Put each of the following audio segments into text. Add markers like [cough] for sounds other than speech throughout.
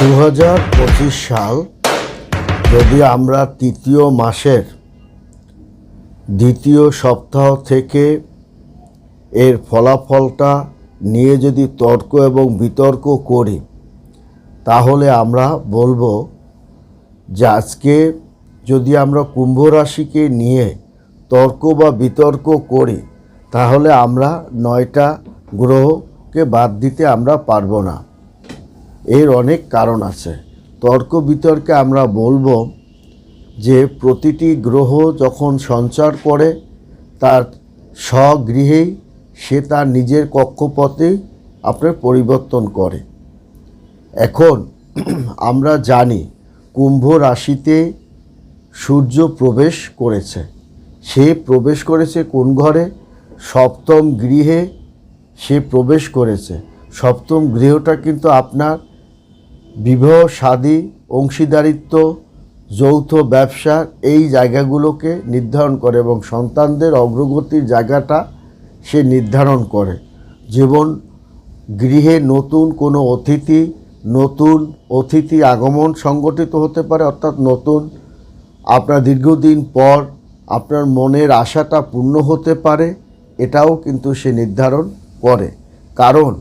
দু হাজার পঁচিশ সাল যদি আমরা তৃতীয় মাসের দ্বিতীয় সপ্তাহ থেকে এর ফলাফলটা নিয়ে যদি তর্ক এবং বিতর্ক করি, তাহলে আমরা বলব যে আজকে যদি আমরা কুম্ভ রাশিকে নিয়ে তর্ক বা বিতর্ক করি, তাহলে আমরা নয়টা গ্রহকে বাদ দিতে আমরা পারব না। এর অনেক কারণ আছে। তর্ক বিতর্কে আমরা বলব যে, প্রতিটি গ্রহ যখন সঞ্চার করে, তার স্বগৃহেই সে তার নিজের কক্ষপথেই আপনার পরিবর্তন করে। এখন [clears throat] আমরা জানি, কুম্ভ রাশিতে সূর্য প্রবেশ করেছে। সে প্রবেশ করেছে কোন ঘরে? সপ্তম গৃহে সে প্রবেশ করেছে। সপ্তম গৃহটা কিন্তু আপনার বিবাহ শাদী অংশীদারিত্ব, যৌথ ব্যবসা এই জায়গাগুলোকে নির্ধারণ করে এবং সন্তানদের অগ্রগতির জায়গাটা সে নির্ধারণ করে। যেমন গৃহে নতুন কোনো অতিথি, নতুন অতিথি আগমন সংগঠিত হতে পারে, অর্থাৎ নতুন আপনার দীর্ঘদিন পর আপনার মনের আশাটা পূর্ণ হতে পারে, এটাও কিন্তু সে নির্ধারণ করে। কারণ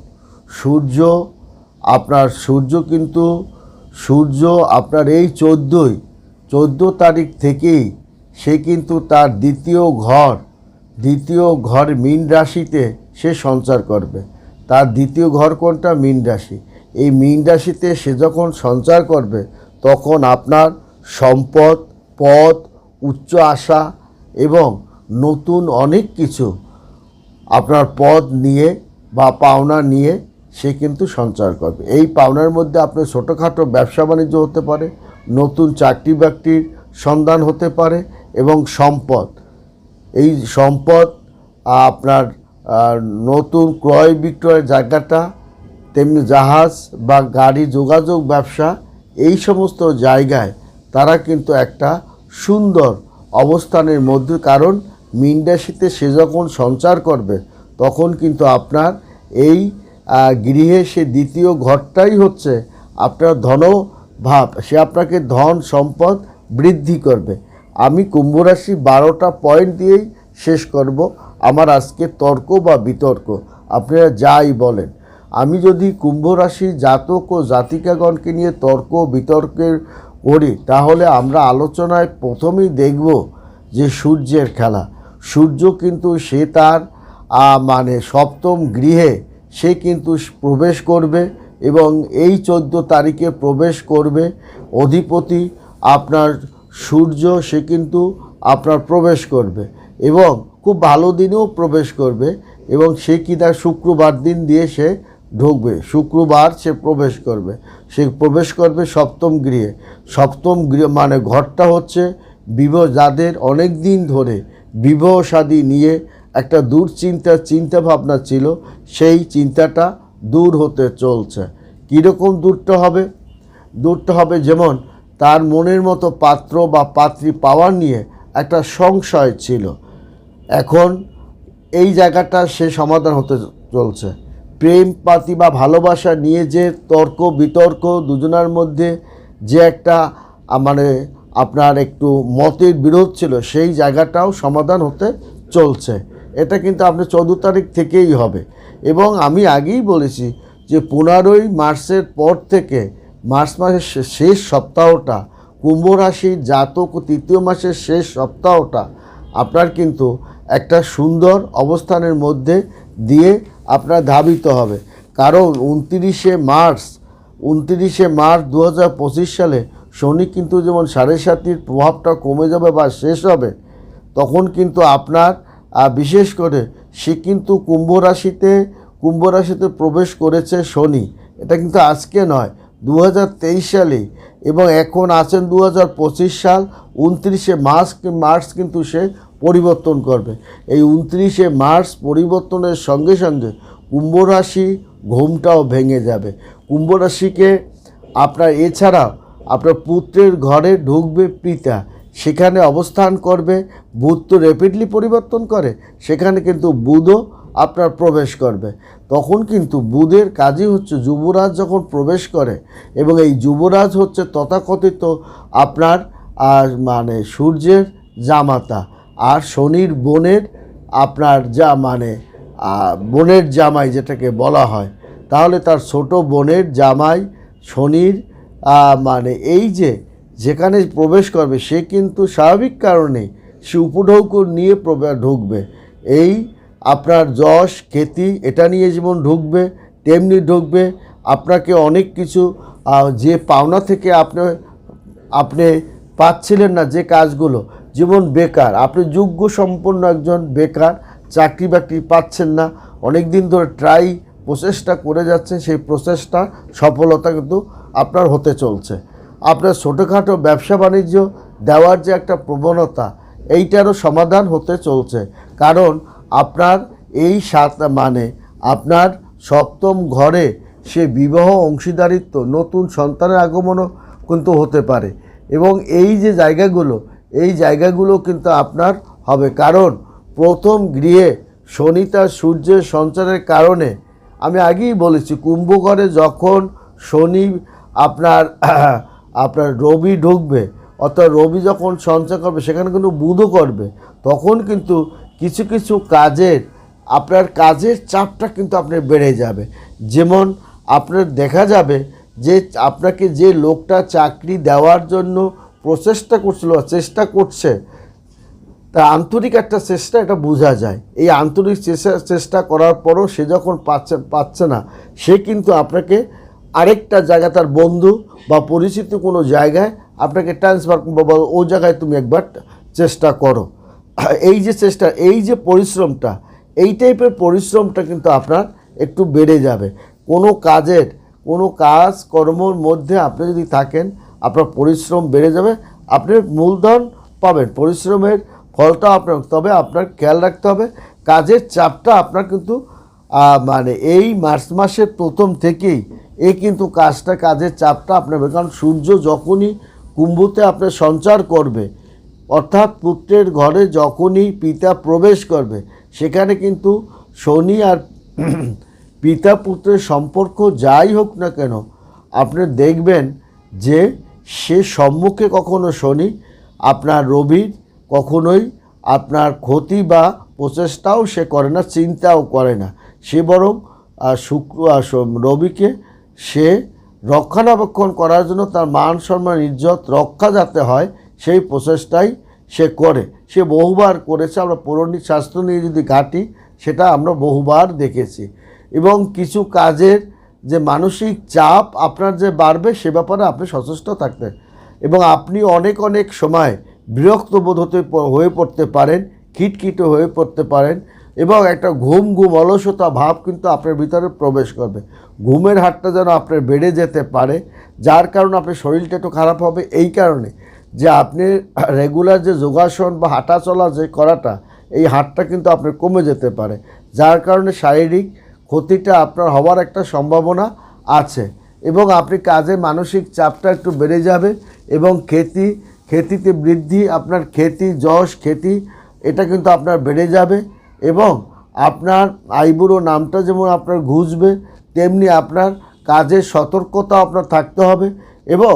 সূর্য আপনার সূর্য কিন্তু, সূর্য আপনার এই চোদ্দোই, চোদ্দ তারিখ থেকেই সে কিন্তু তার দ্বিতীয় ঘর দ্বিতীয় ঘর মীন রাশিতে সে সঞ্চার করবে। তার দ্বিতীয় ঘর কোনটা? মীন রাশি। এই মীন রাশিতে সে যখন সঞ্চার করবে, তখন আপনার সম্পদ পদ উচ্চ আশা এবং নতুন অনেক কিছু আপনার পদ নিয়ে বা পাওনা নিয়ে সে কিন্তু সঞ্চয় করবে। এই পাওনার মধ্যে আপনার ছোটোখাটো ব্যবসা বাণিজ্য হতে পারে, নতুন চাকরি বাকরির সন্ধান হতে পারে এবং সম্পদ। এই সম্পদ, আপনার নতুন ক্রয় বিক্রয়ের জায়গাটা, তেমনি জাহাজ বা গাড়ি যোগাযোগ ব্যবসা, এই সমস্ত জায়গায় তারা কিন্তু একটা সুন্দর অবস্থানের মধ্যে, কারণ মিনডাসিতে সে যখন সঞ্চার করবে, তখন কিন্তু আপনার এই গৃহে সে দ্বিতীয় ঘরটাই হচ্ছে আপনার ধন ভাব। সে আপনাকে ধন, সম্পদ বৃদ্ধি করবে। আমি কুম্ভ রাশি বারোটা পয়েন্ট দিয়েই শেষ করব। আমার আজকে তর্ক বা বিতর্ক, আপনারা যাই বলেন। আমি যদি কুম্ভ রাশি জাতক ও জাতিকাগণকে নিয়ে তর্ক বিতর্কের করি তাহলে আমরা আলোচনায় প্রথমেই দেখব যে সূর্যের খেলা। সূর্য কিন্তু সে তার মানে সপ্তম গৃহে সে কিন্তু প্রবেশ করবে এবং এই চোদ্দ তারিখে প্রবেশ করবে। অধিপতি আপনার সূর্য, সে কিন্তু আপনার প্রবেশ করবে এবং খুব ভালো দিনেও প্রবেশ করবে এবং সে কিনা শুক্রবার দিন দিয়ে সে ঢুকবে। শুক্রবার সে প্রবেশ করবে। সে প্রবেশ করবে সপ্তম গৃহে। সপ্তম গৃহ মানে ঘরটা হচ্ছে বিবাহ যাদের অনেক দিন ধরে বিবাহ শাদী নিয়ে একটা দুশ্চিন্তা চিন্তা ভাবনা ছিল, সেই চিন্তাটা দূর হতে চলছে। কীরকম দূরটা হবে? দূরটা হবে যেমন তার মনের মতো পাত্র বা পাত্রী পাওয়ার নিয়ে একটা সংশয় ছিল। এখন এই জায়গাটা সে সমাধান হতে চলছে। প্রেম, পাতি বা ভালোবাসা নিয়ে যে তর্ক, বিতর্ক দুজনার মধ্যে যে একটা মানে আপনার একটু মতের বিরোধ ছিল, সেই জায়গাটাও সমাধান হতে চলছে। এটা কিন্তু আপনার চৌদ্দ তারিখ থেকেই হবে। এবং আমি আগেই বলেছি যে পনেরোই মার্চের পর থেকে মার্চ মাসের শেষ সপ্তাহটা, কুম্ভ রাশির জাতক ও তৃতীয় মাসের শেষ সপ্তাহটা আপনার কিন্তু একটা সুন্দর অবস্থানের মধ্যে দিয়ে আপনার ধাবিত হবে। কারণ উনতিরিশে মার্চ উনতিরিশে মার্চ দু হাজার পঁচিশ সালে শনি কিন্তু যেমন সাড়ে সাতির প্রভাবটা কমে যাবে বা শেষ হবে, তখন কিন্তু আপনার আহ, বিশেষ করে সে কিন্তু কুম্ভ রাশিতে কুম্ভ রাশিতে প্রবেশ করেছে শনি। এটা কিন্তু আজকে নয় দু সালে। এবং এখন আছেন দু হাজার পঁচিশ সাল উনত্রিশে মার্চ মার্চ কিন্তু সে পরিবর্তন করবে। এই উনত্রিশে মার্চ পরিবর্তনের সঙ্গে সঙ্গে কুম্ভ রাশি ঘুমটাও ভেঙে যাবে। কুম্ভ রাশিকে আপনার এছাড়াও আপনার পুত্রের ঘরে ঢুকবে পিতা। সেখানে অবস্থান করবে, বুধ তো র্যাপিডলি পরিবর্তন করে, সেখানে কিন্তু বুধও আপনার প্রবেশ করবে। তখন কিন্তু বুধের কাজই হচ্ছে যুবরাজ যখন প্রবেশ করে, এবং এই যুবরাজ হচ্ছে তথাকথিত আপনার, আর মানে সূর্যের জামাতা, আর শনির বোনের আপনার যা মানে বোনের জামাই যেটাকে বলা হয়, তাহলে তার ছোট বোনের জামাই শনির মানে এই যে যেখানে প্রবেশ করবে, সে কিন্তু স্বাভাবিক কারণে সে উপঢৌক নিয়ে ঢুকবে। এই আপনার যশ খ্যাতি এটা নিয়ে যেমন ঢুকবে, তেমনি ঢুকবে। আপনাকে অনেক কিছু যে পাওনা থেকে আপনি আপনি পাচ্ছিলেন না যে কাজগুলো, যেমন বেকার। আপনি যোগ্য সম্পন্ন একজন বেকার, চাকরি বাকরি পাচ্ছেন না। অনেক দিন ধরে ট্রাই প্রচেষ্টা করে যাচ্ছেন, সেই প্রচেষ্টা সফলতা কিন্তু আপনার হতে চলছে। আপনার ছোটোখাটো ব্যবসা বাণিজ্য দেওয়ার যে একটা প্রবণতা, এইটারও সমাধান হতে চলছে। কারণ আপনার এই সাত মানে আপনার সপ্তম ঘরে সে বিবাহ অংশীদারিত্ব, নতুন সন্তানের আগমনও কিন্তু হতে পারে। এবং এই যে জায়গাগুলো, এই জায়গাগুলো কিন্তু আপনার হবে। কারণ প্রথম গৃহে শনি তার সূর্যের সঞ্চারের কারণে, আমি আগেই বলেছি কুম্ভঘরে যখন শনি আপনার আপনার রবি ঢুকবে, অর্থাৎ রবি যখন সঞ্চয় করবে, সেখানে কিন্তু বুধও করবে, তখন কিন্তু কিছু কিছু কাজের, আপনার কাজের চাপটা কিন্তু আপনার বেড়ে যাবে। যেমন আপনার দেখা যাবে যে আপনাকে যে লোকটা চাকরি দেওয়ার জন্য প্রচেষ্টা করছিল চেষ্টা করছে তা আন্তরিক একটা চেষ্টা, এটা বোঝা যায়। এই আন্তরিক চেষ্টা চেষ্টা করার পরও সে যখন পাচ্ছে পাচ্ছে না, সে কিন্তু আপনাকে আরেকটা জায়গা তার বন্ধু বা পরিচিত কোনো জায়গায় আপনাকে ট্রান্সফার বা ও জায়গায় তুমি একবার চেষ্টা করো। এই যে চেষ্টা, এই যে পরিশ্রমটা, এই টাইপের পরিশ্রমটা কিন্তু আপনার একটু বেড়ে যাবে। কোনো কাজের, কোনো কাজ কর্মর মধ্যে আপনি যদি থাকেন, আপনার পরিশ্রম বেড়ে যাবে, আপনি মূলধন পাবেন। পরিশ্রমের ফলটা আপনার, তবে আপনার খেয়াল রাখতে হবে, কাজের চাপটা আপনার কিন্তু মানে এই মার্চ মাসের প্রথম থেকেই এ কিন্তু কাজটা, কাজের চাপটা আপনার। কারণ সূর্য যখনই কুম্ভতে আপনার সঞ্চার করবে, অর্থাৎ পুত্রের ঘরে যখনই পিতা প্রবেশ করবে, সেখানে কিন্তু শনি আর [clears throat] পিতা পুত্রের সম্পর্ক যাই হোক না কেন, আপনি দেখবেন যে সে সম্মুখে কখনো শনি, আপনার রবির কখনোই আপনার ক্ষতি বা প্রচেষ্টাও সে করে না, চিন্তাও করে না সে বরং শুক্র রবিকে সে রক্ষণাবেক্ষণ করার জন্য তার মান সম্মান, ইজ্জত রক্ষা যাতে হয়, সেই প্রচেষ্টাই সে করে। সে বহুবার করেছে, আমরা পৌরাণিক শাস্ত্র নিয়ে যদি ঘাঁটি, সেটা আমরা বহুবার দেখেছি। এবং কিছু কাজের যে মানসিক চাপ আপনার যে বাড়বে, সে ব্যাপারে আপনি সচেষ্ট থাকতেন এবং আপনি অনেক অনেক সময় বিরক্ত বোধ হতে হয়ে পড়তে পারেন, খিটখিটে হয়ে পড়তে পারেন। এবং একটা ঘুম ঘুম অলসতা ভাব কিন্তু আপনার ভিতরে প্রবেশ করবে। ঘুমের হারটা যেন আপনার বেড়ে যেতে পারে, যার কারণে আপনার শরীরটা একটু খারাপ হবে। এই কারণে যে আপনি রেগুলার যে যোগাসন বা হাঁটা চলা যে করাটা, এই হারটা কিন্তু আপনার কমে যেতে পারে। যার কারণে শারীরিক ক্ষতিটা আপনার হওয়ার একটা সম্ভাবনা আছে এবং আপনি কাজে মানসিক চাপটা একটু বেড়ে যাবে এবং খ্যাতি খ্যাতিতে বৃদ্ধি, আপনার খ্যাতি যশ খ্যাতি এটা কিন্তু আপনার বেড়ে যাবে। এবং আপনার আইবুড়ো নামটা যেমন আপনার ঘুষবে, তেমনি আপনার কাজের সতর্কতা আপনার থাকতে হবে এবং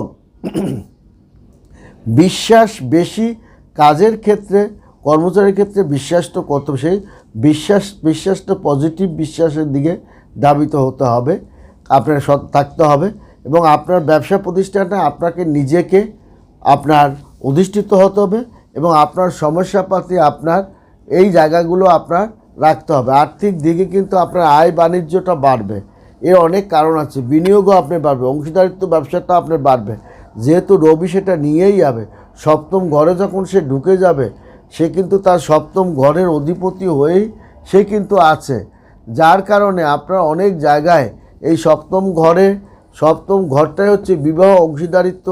[clears throat] বিশ্বাস বেশি কাজের ক্ষেত্রে, কর্মচারীর ক্ষেত্রে বিশ্বাস তো কত সেই বিশ্বাস বিশ্বাসটা পজিটিভ বিশ্বাসের দিকে দাবিত হতে হবে, আপনার সৎ থাকতে হবে এবং আপনার ব্যবসা প্রতিষ্ঠানে আপনাকে নিজেকে আপনার অধিষ্ঠিত হতে হবে এবং আপনার সমস্যাপাতি আপনার এই জায়গাগুলো আপনার রাখতে হবে। আর্থিক দিকে কিন্তু আপনার আয় বাণিজ্যটা বাড়বে। এর অনেক কারণ আছে। বিনিয়োগও আপনি বাড়বে। অংশীদারিত্ব ব্যবসাটা আপনার বাড়বে। যেহেতু রবি সেটা নিয়েই যাবে। সপ্তম ঘরে যখন সে ঢুকে যাবে, সে কিন্তু তার সপ্তম ঘরের অধিপতি হয়েই সে কিন্তু আছে। যার কারণে আপনার অনেক জায়গায় এই সপ্তম ঘরে, সপ্তম ঘরটাই হচ্ছে বিবাহ, অংশীদারিত্ব,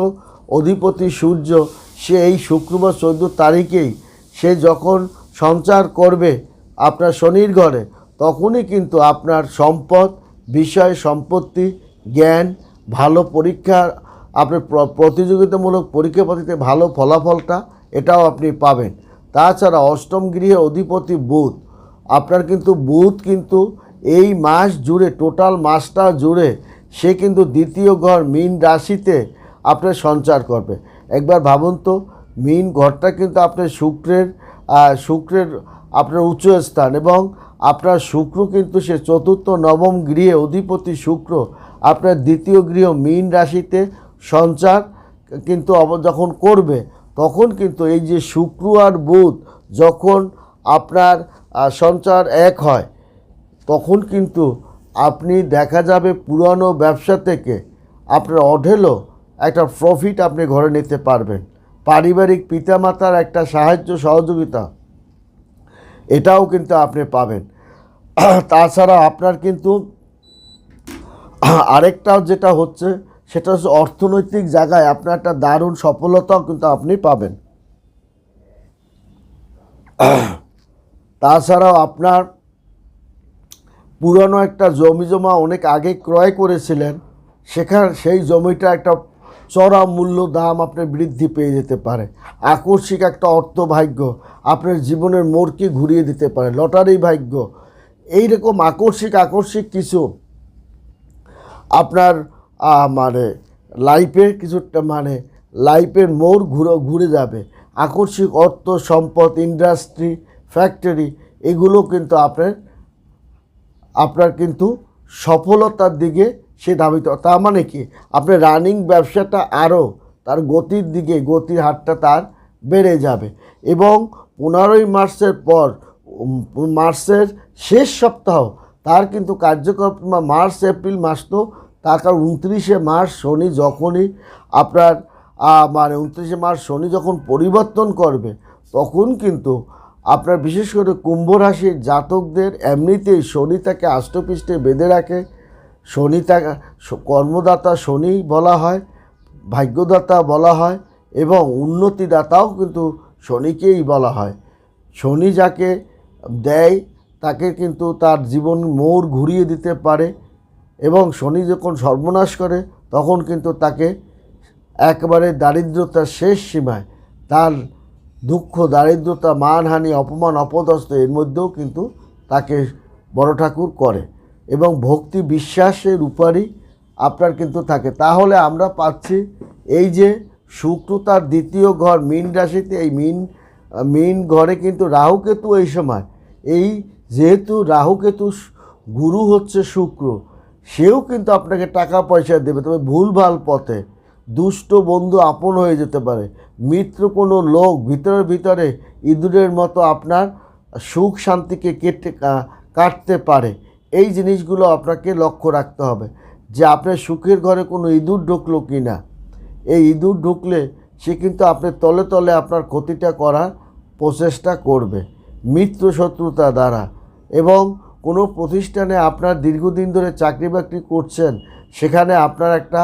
অধিপতি সূর্য। সে এই শুক্রবার চোদ্দ তারিখেই সে যখন সঞ্চার করবে আপনার শনির ঘরে, তখনই কিন্তু আপনার সম্পদ, বিষয়, সম্পত্তি, জ্ঞান, ভালো পরীক্ষা, আপনার প্র- প্রতিযোগিতামূলক পরীক্ষা পদ্ধতিতে ভালো ফলাফলটা এটাও আপনি পাবেন। তাছাড়া অষ্টম গৃহে অধিপতি বুধ। আপনার কিন্তু বুধ কিন্তু এই মাস জুড়ে, টোটাল মাসটা জুড়ে সে কিন্তু দ্বিতীয় ঘর মীন রাশিতে আপনার সঞ্চার করবে। একবার ভাবুন তো, মীন ঘরটা কিন্তু আপনার শুক্রের শুক্রের আপনার উচ্চ স্থান এবং আপনার শুক্র কিন্তু সে চতুর্থ, নবম গৃহে অধিপতি শুক্র, আপনার দ্বিতীয় গৃহ মীন রাশিতে সঞ্চার কিন্তু যখন করবে, তখন কিন্তু এই যে শুক্র আর বুধ যখন আপনার সঞ্চার এক হয়, তখন কিন্তু আপনি দেখা যাবে পুরানো ব্যবসা থেকে আপনার অঢেলও একটা প্রফিট আপনি ঘরে নিতে পারবেন। পারিবারিক পিতামাতার একটা সাহায্য সহযোগিতা। এটাও কিন্তু আপনি পাবেন। তাছাড়া আপনার কিন্তু আরেকটাও যেটা হচ্ছে, সেটা হচ্ছে অর্থনৈতিক জায়গায় আপনার একটা দারুণ সফলতাও কিন্তু আপনি পাবেন। তাছাড়াও আপনার পুরনো একটা জমি জমা অনেক আগে ক্রয় করেছিলেন, সেখান, সেই জমিটা একটা চড়া মূল্য দাম আপনার বৃদ্ধি পেয়ে যেতে পারে। আকস্মিক একটা অর্থ ভাগ্য আপনার জীবনের মোড়কে ঘুরিয়ে দিতে পারে। লটারি ভাগ্য। এই রকম আকস্মিক আকস্মিক কিছু আপনার মানে লাইফের কিছুটা মানে লাইফের মোড় ঘুরে ঘুরে যাবে। আকস্মিক অর্থ, সম্পদ ইন্ডাস্ট্রি ফ্যাক্টরি এগুলো কিন্তু আপনার আপনার কিন্তু সফলতার দিকে সে ধাবিত তার মানে কি? আপনার রানিং ব্যবসাটা আরও তার গতির দিকে, গতির হারটা তার বেড়ে যাবে। এবং পনেরোই মার্চের পর মার্চের শেষ সপ্তাহ, তার কিন্তু কার্যকর মার্চ, এপ্রিল মাস তো, তার কারণ উনত্রিশে মার্চ শনি যখনই আপনার মানে উনত্রিশে মার্চ শনি যখন পরিবর্তন করবে, তখন কিন্তু আপনার বিশেষ করে কুম্ভ রাশির জাতকদের এমনিতেই শনি তাকে আষ্টপৃষ্ঠে বেঁধে রাখে শনি তাকে কর্মদাতা শনি বলা হয়, ভাগ্যদাতা বলা হয়, এবং উন্নতিদাতাও কিন্তু শনিকেই বলা হয়। শনি যাকে দেয়, তাকে কিন্তু তার জীবন মোড় ঘুরিয়ে দিতে পারে, এবং শনি যখন সর্বনাশ করে, তখন কিন্তু তাকে একবারে দারিদ্রতার শেষ সীমায়, তার দুঃখ, দারিদ্রতা, মানহানি, অপমান, অপদস্থ এর মধ্যেও কিন্তু তাকে বড় ঠাকুর করে। এবং ভক্তি বিশ্বাসের উপরই আপনার কিন্তু থাকে। তাহলে আমরা পাচ্ছি এই যে শুক্র তার দ্বিতীয় ঘর, মীন রাশিতে এই মীন মীন ঘরে কিন্তু রাহুকেতু এই সময়। এই যেহেতু রাহুকেতু গুরু হচ্ছে শুক্র, সেও কিন্তু আপনাকে টাকা পয়সা দেবে, তবে ভুলভাল পথে। দুষ্ট বন্ধু আপন হয়ে যেতে পারে। মিত্র কোনো লোক ভিতরে ভিতরে ইঁদুরের মতো আপনার সুখ শান্তিকে কেটে কাটতে পারে। এই জিনিসগুলো আপনাকে লক্ষ্য রাখতে হবে যে আপনার সুখের ঘরে কোনো ইঁদুর ঢুকলো কি না। এই ইঁদুর ঢুকলে সে কিন্তু আপনার তলে তলে আপনার ক্ষতিটা করার প্রচেষ্টা করবে মিত্র শত্রুতা দ্বারা। এবং কোনো প্রতিষ্ঠানে আপনার দীর্ঘদিন ধরে চাকরি বাকরি করছেন, সেখানে আপনার একটা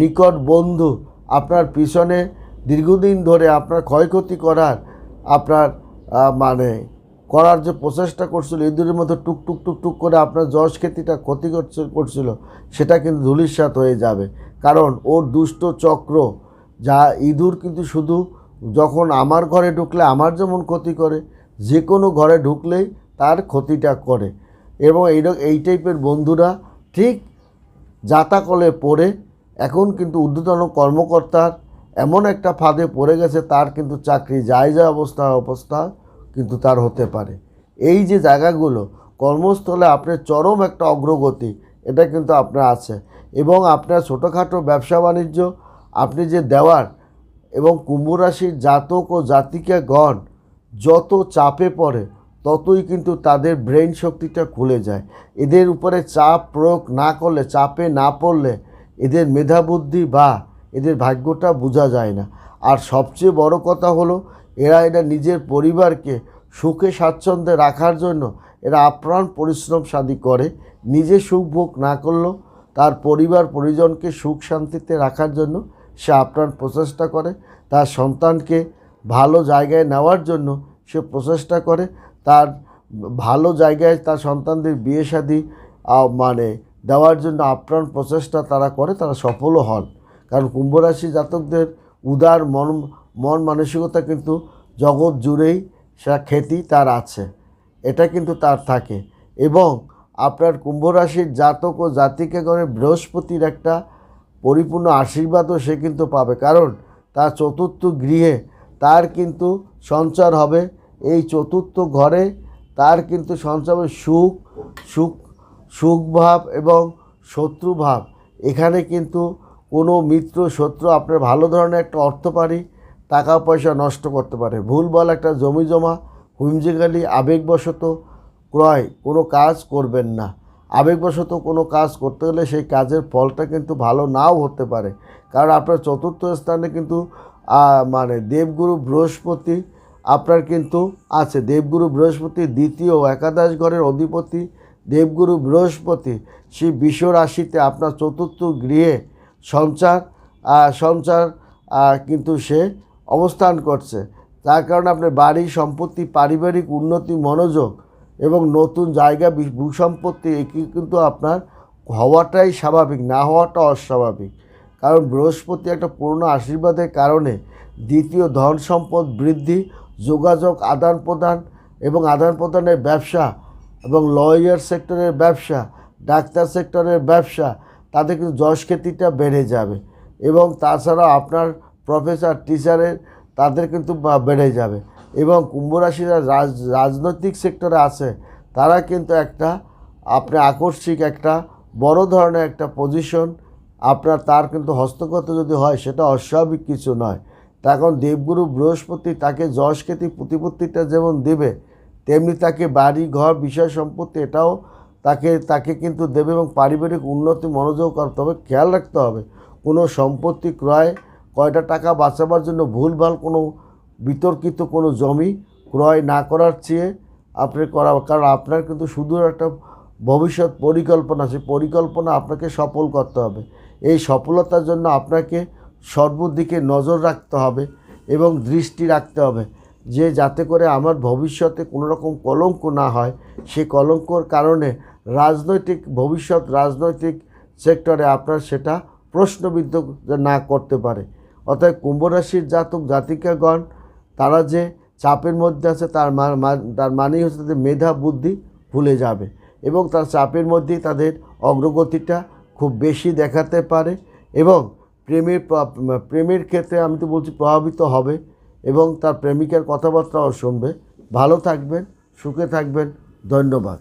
নিকট বন্ধু আপনার পিছনে দীর্ঘদিন ধরে আপনার ক্ষয়ক্ষতি করার আপনার মানে করার যে প্রচেষ্টা করছিল, ইঁদুরের মতো টুক টুক টুক টুক করে আপনার যশ খ্যাতিটা ক্ষতি করছে করছিল, সেটা কিন্তু ধূলিসাৎ হয়ে যাবে। কারণ ওর দুষ্ট চক্র, যা ইঁদুর কিন্তু শুধু যখন আমার ঘরে ঢুকলে আমার যেমন ক্ষতি করে, যে কোনো ঘরে ঢুকলেই তার ক্ষতিটা করে। এবং এই এই টাইপের বন্ধুরা ঠিক জাতাকলে পড়ে, এখন কিন্তু ঊর্ধ্বতন কর্মকর্তার এমন একটা ফাঁদে পড়ে গেছে, তার কিন্তু চাকরি যায় যায় অবস্থা অবস্থা কিন্তু তার হতে পারে। এই যে জায়গাগুলো, কর্মস্থলে আপনার চরম একটা অগ্রগতি, এটা কিন্তু আপনার আছে। এবং আপনার ছোটোখাটো ব্যবসা বাণিজ্য, আপনি যে দেওয়ার এবং কুম্ভ রাশির জাতক ও জাতিকাগণ যত চাপে পড়ে, ততই কিন্তু তাদের ব্রেন শক্তিটা খুলে যায়। এদের উপরে চাপ প্রয়োগ না করলে, চাপে না পড়লে এদের মেধাবুদ্ধি বা এদের ভাগ্যটা বোঝা যায় না। আর সবচেয়ে বড় কথা হলো এরা এটা নিজের পরিবারকে সুখে স্বাচ্ছন্দ্যে রাখার জন্য এরা আপ্রাণ পরিশ্রম সাদি করে, নিজে সুখ ভোগ না করলেও তার পরিবার পরিজনকে সুখ শান্তিতে রাখার জন্য সে আপ্রাণ প্রচেষ্টা করে, তার সন্তানকে ভালো জায়গায় নেওয়ার জন্য সে প্রচেষ্টা করে, তার ভালো জায়গায় তার সন্তানদের বিয়ে শাদী মানে দেওয়ার জন্য আপ্রাণ প্রচেষ্টা তারা করে, তারা সফলও হন। কারণ কুম্ভরাশি জাতকদের উদার মন মন মানসিকতা কিন্তু জগৎ জুড়েই সেটা খ্যাতি তার আছে। এটা কিন্তু তার থাকে। এবং আপনার কুম্ভ রাশির জাতক ও জাতিকাগণের বৃহস্পতির একটা পরিপূর্ণ আশীর্বাদও সে কিন্তু পাবে। কারণ তার চতুর্থ গৃহে তার কিন্তু সঞ্চার হবে। এই চতুর্থ ঘরে তার কিন্তু সঞ্চার হবে সুখ সুখ, সুখভাব এবং শত্রুভাব। এখানে কিন্তু কোনো মিত্র শত্রু আপনার ভালো ধরনের একটা অর্থপারি টাকা পয়সা নষ্ট করতে পারে। ভুলভাল একটা জমি জমা হুমজিগালি আবেগবশত ক্রয় কোনো কাজ করবেন না। আবেগবশত কোনো কাজ করতে গেলে সেই কাজের ফলটা কিন্তু ভালো নাও হতে পারে। কারণ আপনার চতুর্থ স্থানে কিন্তু মানে দেবগুরু বৃহস্পতি, আপনার কিন্তু আছে। দেবগুরু বৃহস্পতি, দ্বিতীয় একাদশ ঘরের অধিপতি দেবগুরু বৃহস্পতি। সেই বিশ্ব রাশিতে আপনার চতুর্থ গৃহে সঞ্চার সঞ্চার কিন্তু সে অবস্থান করছে। তার কারণে আপনার বাড়ি, সম্পত্তি, পারিবারিক উন্নতি, মনোযোগ এবং নতুন জায়গা ভূসম্পত্তি কিন্তু আপনার হওয়াটাই স্বাভাবিক, না হওয়াটা অস্বাভাবিক। কারণ বৃহস্পতি একটা পূর্ণ আশীর্বাদের কারণে দ্বিতীয় ধন সম্পদ বৃদ্ধি, যোগাযোগ আদান প্রদান এবং আদান প্রদানের ব্যবসা এবং লয়ার সেক্টরের ব্যবসা, ডাক্তার সেক্টরের ব্যবসা তাদের কিন্তু যশ খ্যাতিটা বেড়ে যাবে এবং তাছাড়া আপনার প্রফেসর, টিচারের, তাদের কিন্তু বেড়ে যাবে। এবং কুম্ভ রাশিরা রাজ, রাজনৈতিক সেক্টরে আছে, তারা কিন্তু একটা আপনি আকস্মিক একটা বড় ধরনের একটা পজিশন আপনার তার কিন্তু হস্তগত যদি হয়, সেটা অস্বাভাবিক কিছু নয়। তা এখন দেবগুরু বৃহস্পতি তাকে যশ খ্যাতি প্রতিপত্তিটা যেমন দেবে, তেমনি তাকে বাড়ি, ঘর, বিষয় সম্পত্তি এটাও তাকে তাকে কিন্তু দেবে এবং পারিবারিক উন্নতি মনোযোগ করতে হবে খেয়াল রাখতে হবে। কোনো সম্পত্তি ক্রয় কয়টা টাকা বাঁচাবার জন্য ভুলভাল কোনো বিতর্কিত কোনো জমি ক্রয় না করার চেয়ে আপনি করা, কারণ আপনার কিন্তু শুধু একটা ভবিষ্যৎ পরিকল্পনা সেই পরিকল্পনা আপনাকে সফল করতে হবে। এই সফলতার জন্য আপনাকে সর্বদিকে নজর রাখতে হবে এবং দৃষ্টি রাখতে হবে যে যাতে করে আমার ভবিষ্যতে কোনো রকম কলঙ্ক না হয়। সেই কলঙ্কর কারণে রাজনৈতিক, ভবিষ্যৎ রাজনৈতিক সেক্টরে আপনার সেটা প্রশ্নবিদ্ধ না করতে পারে। অর্থাৎ কুম্ভ রাশির জাতক জাতিকাগণ, তারা যে চাপের মধ্যে আছে তার তার মানেই হচ্ছে তাদের মেধা বুদ্ধি ভুলে যাবে এবং তার চাপের মধ্যেই তাদের অগ্রগতিটা খুব বেশি দেখাতে পারে এবং প্রেমের প্রেমের ক্ষেত্রে আমি তো বলছি প্রভাবিত হবে এবং তার প্রেমিকার কথাবার্তাও শুনবে। ভালো থাকবেন, সুখে থাকবেন। ধন্যবাদ।